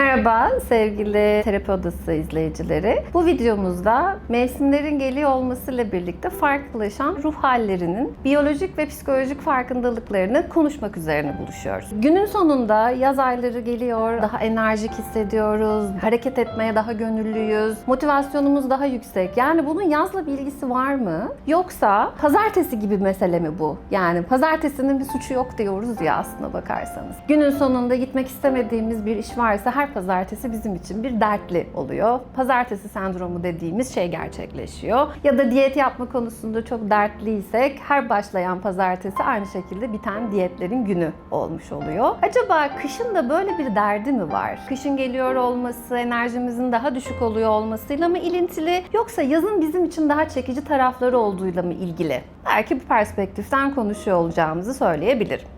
Merhaba sevgili terapi odası izleyicileri. Bu videomuzda mevsimlerin geliyor olmasıyla birlikte farklılaşan ruh hallerinin biyolojik ve psikolojik farkındalıklarını konuşmak üzerine buluşuyoruz. Günün sonunda yaz ayları geliyor, daha enerjik hissediyoruz, hareket etmeye daha gönüllüyüz, motivasyonumuz daha yüksek. Yani bunun yazla bir ilgisi var mı? Yoksa pazartesi gibi mesele mi bu? Yani pazartesinin bir suçu yok diyoruz ya aslına bakarsanız. Günün sonunda gitmek istemediğimiz bir iş varsa her pazartesi bizim için bir dertli oluyor. Pazartesi sendromu dediğimiz şey gerçekleşiyor. Ya da diyet yapma konusunda çok dertliysek her başlayan pazartesi aynı şekilde biten diyetlerin günü olmuş oluyor. Acaba kışın da böyle bir derdi mi var? Kışın geliyor olması, enerjimizin daha düşük oluyor olmasıyla mı ilintili yoksa yazın bizim için daha çekici tarafları olduğuyla mı ilgili? Belki bu perspektiften konuşuyor olacağımızı söyleyebilirim.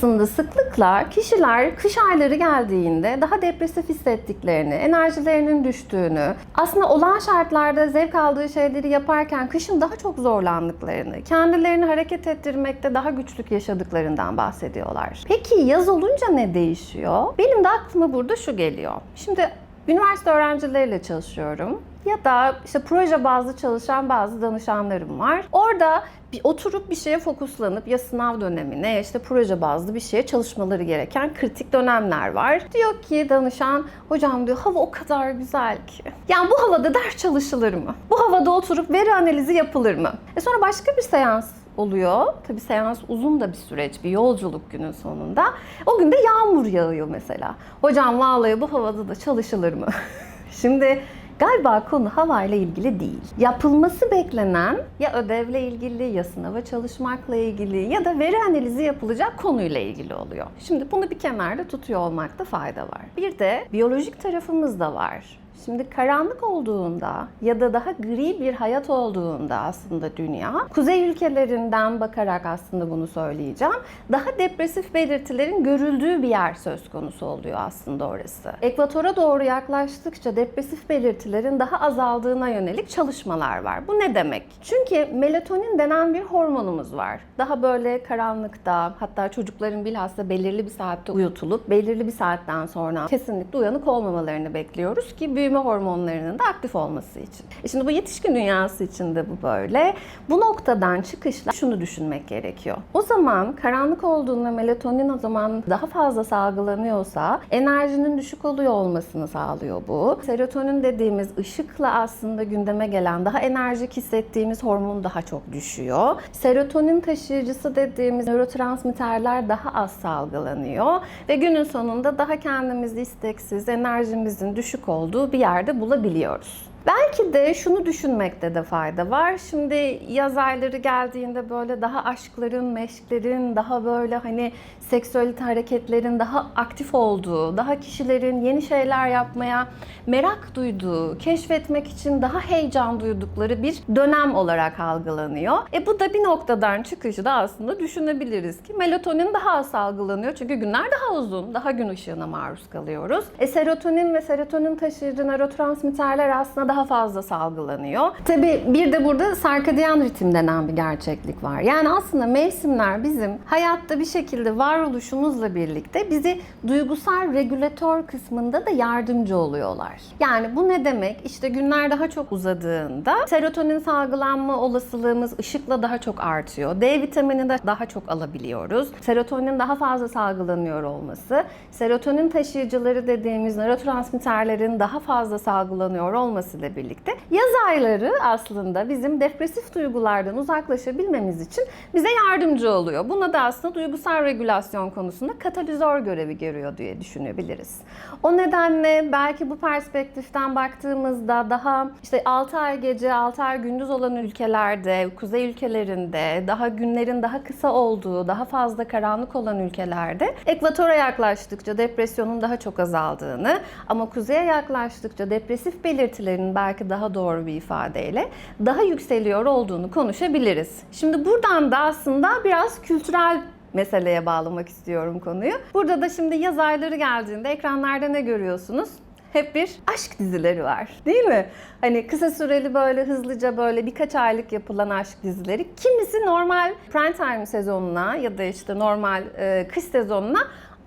Odasında sıklıkla kişiler kış ayları geldiğinde daha depresif hissettiklerini, enerjilerinin düştüğünü, aslında olan şartlarda zevk aldığı şeyleri yaparken kışın daha çok zorlandıklarını, kendilerini hareket ettirmekte daha güçlük yaşadıklarından bahsediyorlar. Peki yaz olunca ne değişiyor? Benim de aklıma burada şu geliyor. Şimdi üniversite öğrencileriyle çalışıyorum ya da işte proje bazlı çalışan bazı danışanlarım var. Orada bir oturup bir şeye fokuslanıp ya sınav dönemine ya işte proje bazlı bir şeye çalışmaları gereken kritik dönemler var. Diyor ki danışan, hocam diyor hava o kadar güzel ki. Yani bu havada ders çalışılır mı? Bu havada oturup veri analizi yapılır mı? E sonra başka bir seans oluyor. Tabii seans uzun da bir süreç, bir yolculuk günün sonunda. O gün de yağmur yağıyor mesela. Hocam vallahi bu havada da çalışılır mı? Şimdi Galiba konu havayla ilgili değil. Yapılması beklenen ya ödevle ilgili ya sınava çalışmakla ilgili ya da veri analizi yapılacak konuyla ilgili oluyor. Şimdi bunu bir kenarda tutuyor olmakta fayda var. Bir de biyolojik tarafımız da var. Şimdi karanlık olduğunda ya da daha gri bir hayat olduğunda aslında dünya, kuzey ülkelerinden bakarak aslında bunu söyleyeceğim. Daha depresif belirtilerin görüldüğü bir yer söz konusu oluyor aslında orası. Ekvatora doğru yaklaştıkça depresif belirtilerin daha azaldığına yönelik çalışmalar var. Bu ne demek? Çünkü melatonin denen bir hormonumuz var. Daha böyle karanlıkta, hatta çocukların bilhassa belirli bir saatte uyutulup belirli bir saatten sonra kesinlikle uyanık olmamalarını bekliyoruz ki büyüme hormonlarının da aktif olması için. E şimdi bu yetişkin dünyası için de bu böyle. Bu noktadan çıkışla şunu düşünmek gerekiyor. O zaman karanlık olduğunda melatonin o zaman daha fazla salgılanıyorsa enerjinin düşük oluyor olmasını sağlıyor bu. Serotonin dediğimiz ışıkla aslında gündeme gelen daha enerjik hissettiğimiz hormon daha çok düşüyor. Serotonin taşıyıcısı dediğimiz nörotransmitterler daha az salgılanıyor ve günün sonunda daha kendimizi isteksiz, enerjimizin düşük olduğu bir yerde bulabiliyoruz. Belki de şunu düşünmekte de fayda var. Şimdi yaz ayları geldiğinde böyle daha aşkların, meşklerin, daha böyle hani seksüalite hareketlerin daha aktif olduğu, daha kişilerin yeni şeyler yapmaya merak duyduğu, keşfetmek için daha heyecan duydukları bir dönem olarak algılanıyor. E bu da bir noktadan çıkışı da aslında düşünebiliriz ki melatonin daha az salgılanıyor çünkü günler daha uzun, daha gün ışığına maruz kalıyoruz. E serotonin ve serotonin taşıyıcı nörotransmitterler aslında daha fazla salgılanıyor. Tabi bir de burada sarkadiyen ritim denen bir gerçeklik var. Yani aslında mevsimler bizim hayatta bir şekilde varoluşumuzla birlikte bizi duygusal regülatör kısmında da yardımcı oluyorlar. Yani bu ne demek? İşte günler daha çok uzadığında serotonin salgılanma olasılığımız ışıkla daha çok artıyor. D vitamini de daha çok alabiliyoruz. Serotonin daha fazla salgılanıyor olması, serotonin taşıyıcıları dediğimiz nörotransmitterlerin daha fazla salgılanıyor olması ile birlikte yaz ayları aslında bizim depresif duygulardan uzaklaşabilmemiz için bize yardımcı oluyor. Buna da aslında duygusal regülasyon konusunda katalizör görevi görüyor diye düşünebiliriz. O nedenle belki bu perspektiften baktığımızda daha işte 6 ay gece 6 ay gündüz olan ülkelerde, kuzey ülkelerinde, daha günlerin daha kısa olduğu, daha fazla karanlık olan ülkelerde ekvatora yaklaştıkça depresyonun daha çok azaldığını ama kuzeye yaklaştıkça depresif belirtilerin belki daha doğru bir ifadeyle daha yükseliyor olduğunu konuşabiliriz. Şimdi buradan da aslında biraz kültürel meseleye bağlamak istiyorum konuyu. Burada da şimdi yaz ayları geldiğinde ekranlarda ne görüyorsunuz? hep bir aşk dizileri var. Değil mi? Hani kısa süreli böyle hızlıca böyle birkaç aylık yapılan aşk dizileri. Kimisi normal prime time sezonuna ya da işte normal e, kış sezonuna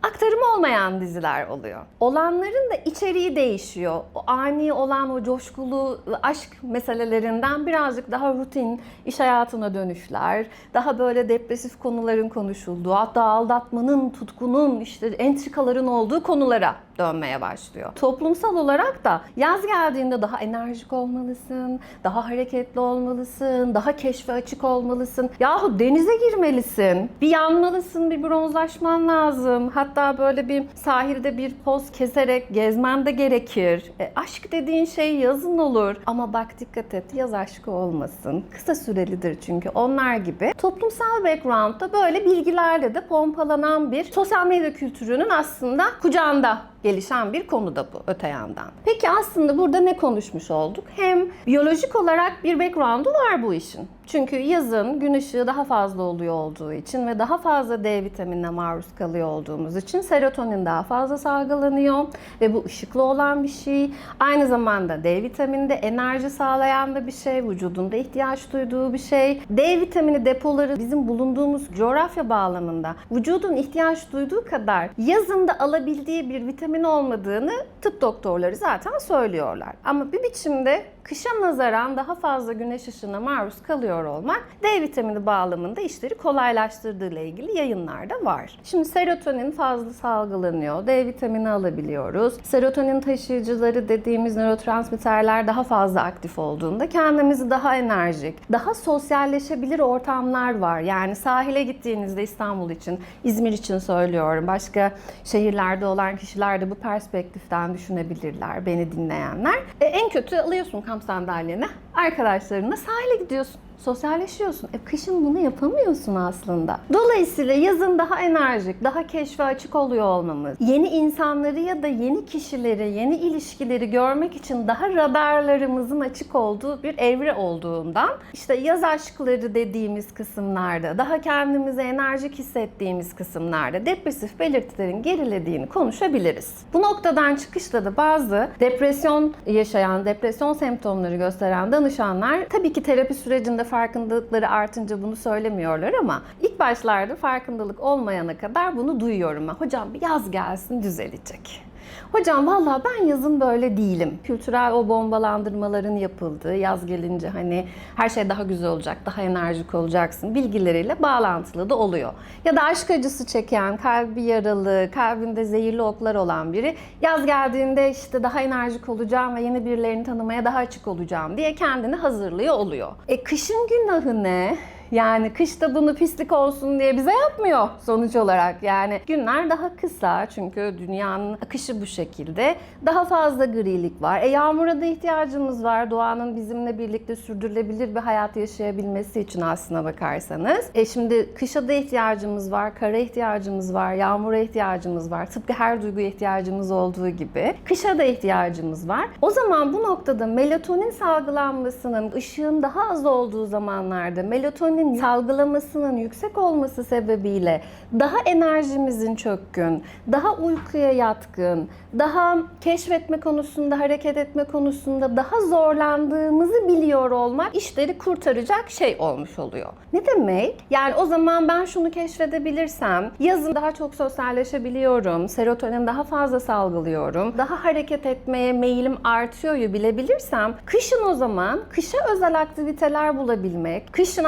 aktarımı olmayan diziler oluyor. Olanların da içeriği değişiyor. O ani olan o coşkulu aşk meselelerinden birazcık daha rutin iş hayatına dönüşler, daha böyle depresif konuların konuşulduğu, hatta aldatmanın, tutkunun, işte entrikaların olduğu konulara dönmeye başlıyor. Toplumsal olarak da yaz geldiğinde daha enerjik olmalısın, daha hareketli olmalısın, daha keşfe açık olmalısın. Yahu denize girmelisin, bir yanmalısın, bir bronzlaşman lazım. Hatta böyle bir sahilde bir poz keserek gezmen de gerekir. E, aşk dediğin şey yazın olur. Ama bak dikkat et yaz aşkı olmasın. Kısa sürelidir çünkü onlar gibi. Toplumsal background'da böyle bilgilerle de pompalanan bir sosyal medya kültürünün aslında kucağında gelişen bir konu da bu öte yandan. Peki aslında burada ne konuşmuş olduk? Hem biyolojik olarak bir background'u var bu işin. Çünkü yazın gün ışığı daha fazla oluyor olduğu için ve daha fazla D vitaminine maruz kalıyor olduğumuz için serotonin daha fazla salgılanıyor ve bu ışıklı olan bir şey. Aynı zamanda D vitamini de enerji sağlayan da bir şey, vücudunda ihtiyaç duyduğu bir şey. D vitamini depoları bizim bulunduğumuz coğrafya bağlamında vücudun ihtiyaç duyduğu kadar yazın da alabildiği bir vitamin olmadığını tıp doktorları zaten söylüyorlar. Ama bir biçimde kışa nazaran daha fazla güneş ışığına maruz kalıyor olmak D vitamini bağlamında işleri kolaylaştırdığı ile ilgili yayınlar da var. Şimdi serotonin fazla salgılanıyor. D vitamini alabiliyoruz. Serotonin taşıyıcıları dediğimiz nörotransmitterler daha fazla aktif olduğunda kendimizi daha enerjik, daha sosyalleşebilir ortamlar var. Yani sahile gittiğinizde İstanbul için, İzmir için söylüyorum. Başka şehirlerde olan kişiler de bu perspektiften düşünebilirler beni dinleyenler. E, en kötü alıyorsun kamp sandalyeni, arkadaşlarınla sahile gidiyorsun sosyalleşiyorsun. E kışın bunu yapamıyorsun aslında. Dolayısıyla yazın daha enerjik, daha keşfe açık oluyor olmamız, yeni insanları ya da yeni kişileri, yeni ilişkileri görmek için daha radarlarımızın açık olduğu bir evre olduğundan işte yaz aşkları dediğimiz kısımlarda, daha kendimizi enerjik hissettiğimiz kısımlarda depresif belirtilerin gerilediğini konuşabiliriz. Bu noktadan çıkışta da bazı depresyon yaşayan, depresyon semptomları gösteren danışanlar tabii ki terapi sürecinde farkındalıkları artınca bunu söylemiyorlar ama ilk başlarda farkındalık olmayana kadar bunu duyuyorum ben. Hocam bir yaz gelsin düzelecek. Hocam valla ben yazın böyle değilim. Kültürel o bombalandırmaların yapıldığı yaz gelince hani her şey daha güzel olacak, daha enerjik olacaksın bilgileriyle bağlantılı da oluyor. Ya da aşk acısı çeken, kalbi yaralı, kalbinde zehirli oklar olan biri yaz geldiğinde işte daha enerjik olacağım ve yeni birilerini tanımaya daha açık olacağım diye kendini hazırlıyor oluyor. E kışın günahı ne? Yani kışta bunu pislik olsun diye bize yapmıyor sonuç olarak. Yani günler daha kısa çünkü dünyanın akışı bu şekilde. Daha fazla grilik var. E yağmura da ihtiyacımız var. Doğanın bizimle birlikte sürdürülebilir bir hayat yaşayabilmesi için aslına bakarsanız. E şimdi kışa da ihtiyacımız var, kara ihtiyacımız var, yağmura ihtiyacımız var. Tıpkı her duyguya ihtiyacımız olduğu gibi. Kışa da ihtiyacımız var. O zaman bu noktada melatonin salgılanmasının ışığın daha az olduğu zamanlarda melatonin salgılamasının yüksek olması sebebiyle daha enerjimizin çökkün, daha uykuya yatkın, daha keşfetme konusunda, hareket etme konusunda daha zorlandığımızı biliyor olmak işleri kurtaracak şey olmuş oluyor. Ne demek? Yani o zaman ben şunu keşfedebilirsem, yazın daha çok sosyalleşebiliyorum, serotonin daha fazla salgılıyorum, daha hareket etmeye meyilim artıyor bilebilirsem, kışın o zaman kışa özel aktiviteler bulabilmek, kışın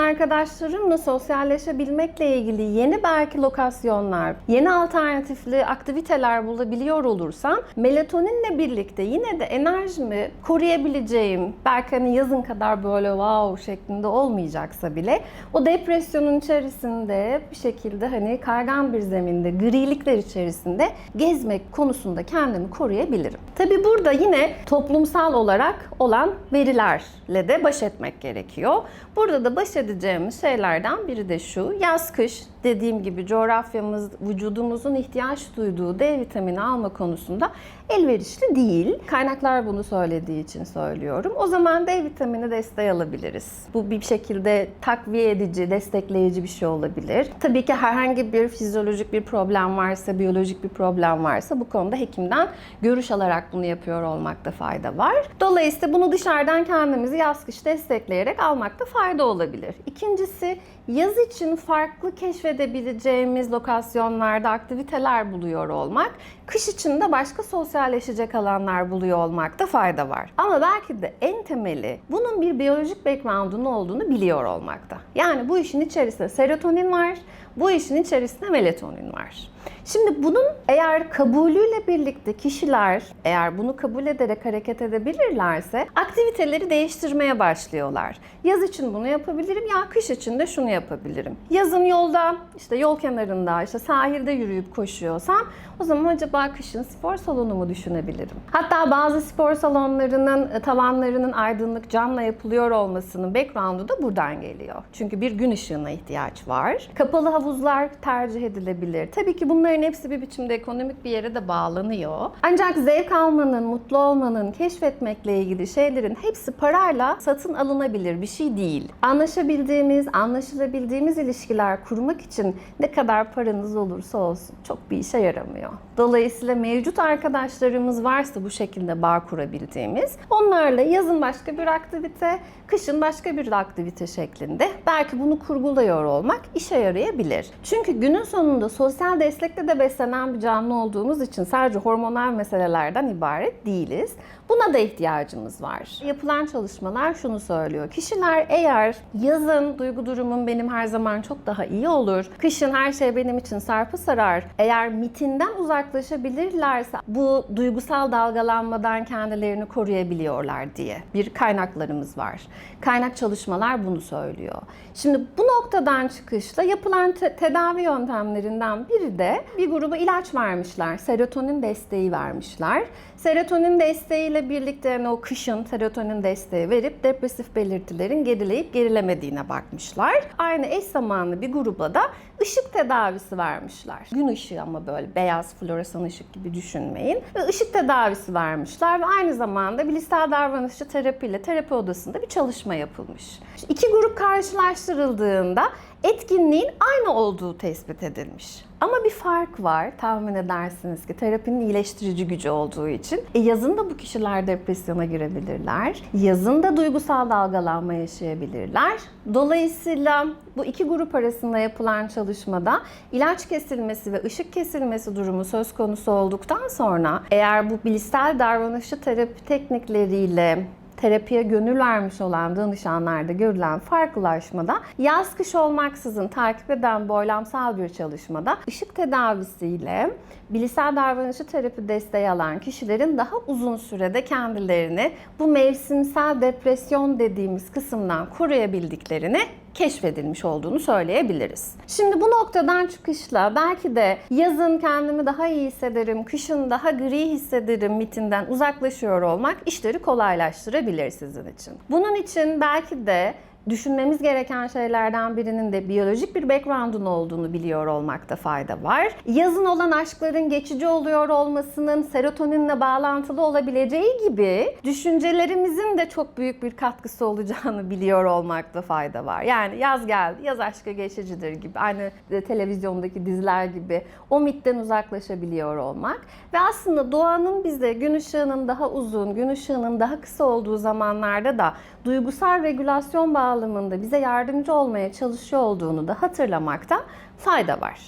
arkadaşlarımla sosyalleşebilmekle ilgili yeni belki lokasyonlar, yeni alternatifli aktiviteler bulabiliyor olursam melatoninle birlikte yine de enerjimi koruyabileceğim, belki hani yazın kadar böyle wow şeklinde olmayacaksa bile o depresyonun içerisinde bir şekilde hani kaygan bir zeminde, grilikler içerisinde gezmek konusunda kendimi koruyabilirim. Tabi burada yine toplumsal olarak olan verilerle de baş etmek gerekiyor. Burada da baş edeceğimiz şeylerden biri de şu, yaz kış dediğim gibi coğrafyamız vücudumuzun ihtiyaç duyduğu D vitamini alma konusunda elverişli değil. Kaynaklar bunu söylediği için söylüyorum. O zaman D vitamini desteği alabiliriz. Bu bir şekilde takviye edici, destekleyici bir şey olabilir. Tabii ki herhangi bir fizyolojik bir problem varsa, biyolojik bir problem varsa bu konuda hekimden görüş alarak bunu yapıyor olmakta fayda var. Dolayısıyla bunu dışarıdan kendimizi yaz kış destekleyerek almakta fayda olabilir. İkincisi yaz için farklı keşfedebileceğimiz lokasyonlarda aktiviteler buluyor olmak, kış için de başka sosyalleşecek alanlar buluyor olmakta fayda var. Ama belki de en temeli bunun bir biyolojik background'un olduğunu biliyor olmakta. Yani bu işin içerisinde serotonin var, bu işin içerisinde melatonin var. Şimdi bunun eğer kabulüyle birlikte kişiler eğer bunu kabul ederek hareket edebilirlerse aktiviteleri değiştirmeye başlıyorlar. Yaz için bunu yapabilirim ya kış için de şunu yapabilirim. Yazın yolda işte yol kenarında işte sahilde yürüyüp koşuyorsam o zaman acaba kışın spor salonu mu düşünebilirim? Hatta bazı spor salonlarının e, tavanlarının aydınlık camla yapılıyor olmasının background'u da buradan geliyor. Çünkü bir gün ışığına ihtiyaç var. Kapalı havuzlar tercih edilebilir. Tabii ki bunların hepsi bir biçimde ekonomik bir yere de bağlanıyor. Ancak zevk almanın, mutlu olmanın, keşfetmekle ilgili şeylerin hepsi parayla satın alınabilir bir şey değil. Anlaşabildiğimiz, anlaşılabildiğimiz ilişkiler kurmak için ne kadar paranız olursa olsun çok bir işe yaramıyor. Dolayısıyla mevcut arkadaşlarımız varsa bu şekilde bağ kurabildiğimiz, onlarla yazın başka bir aktivite, kışın başka bir aktivite şeklinde belki bunu kurguluyor olmak işe yarayabilir. Çünkü günün sonunda sosyal destekle de beslenen bir canlı olduğumuz için sadece hormonal meselelerden ibaret değiliz. Buna da ihtiyacımız var. Yapılan çalışmalar şunu söylüyor. Kişiler eğer yazın duygu durumum benim her zaman çok daha iyi olur, kışın her şey benim için sarpa sarar, eğer mitinden uzaklaşabilirlerse bu duygusal dalgalanmadan kendilerini koruyabiliyorlar diye bir kaynaklarımız var. Kaynak çalışmalar bunu söylüyor. Şimdi bu noktadan çıkışla yapılan te- tedavi yöntemlerinden biri de bir gruba ilaç vermişler. Serotonin desteği vermişler. Serotonin desteğiyle birlikte yani o kışın serotonin desteği verip depresif belirtilerin gerileyip gerilemediğine bakmışlar. Aynı eş zamanlı bir gruba da ışık tedavisi vermişler. Gün ışığı ama böyle beyaz floresan ışık gibi düşünmeyin. Ve ışık tedavisi vermişler ve aynı zamanda bilişsel davranışçı terapiyle terapi odasında bir çalışma yapılmış. İki grup karşılaştırıldığında etkinliğin aynı olduğu tespit edilmiş. Ama bir fark var tahmin edersiniz ki terapinin iyileştirici gücü olduğu için. E yazın da bu kişiler depresyona girebilirler. Yazın da duygusal dalgalanma yaşayabilirler. Dolayısıyla bu iki grup arasında yapılan çalışmada ilaç kesilmesi ve ışık kesilmesi durumu söz konusu olduktan sonra eğer bu bilişsel davranışçı terapi teknikleriyle terapiye gönül vermiş olan danışanlarda görülen farklılaşmada yaz kış olmaksızın takip eden boylamsal bir çalışmada ışık tedavisiyle bilişsel davranışçı terapi desteği alan kişilerin daha uzun sürede kendilerini bu mevsimsel depresyon dediğimiz kısımdan koruyabildiklerini keşfedilmiş olduğunu söyleyebiliriz. Şimdi bu noktadan çıkışla belki de yazın kendimi daha iyi hissederim, kışın daha gri hissederim mitinden uzaklaşıyor olmak işleri kolaylaştırabilir sizin için. Bunun için belki de düşünmemiz gereken şeylerden birinin de biyolojik bir background'un olduğunu biliyor olmakta fayda var. Yazın olan aşkların geçici oluyor olmasının serotoninle bağlantılı olabileceği gibi düşüncelerimizin de çok büyük bir katkısı olacağını biliyor olmakta fayda var. Yani yaz geldi, yaz aşkı geçicidir gibi aynı e, televizyondaki diziler gibi o mitten uzaklaşabiliyor olmak ve aslında doğanın bize gün ışığının daha uzun, gün ışığının daha kısa olduğu zamanlarda da duygusal regülasyon bağlamında bize yardımcı olmaya çalışıyor olduğunu da hatırlamakta fayda var.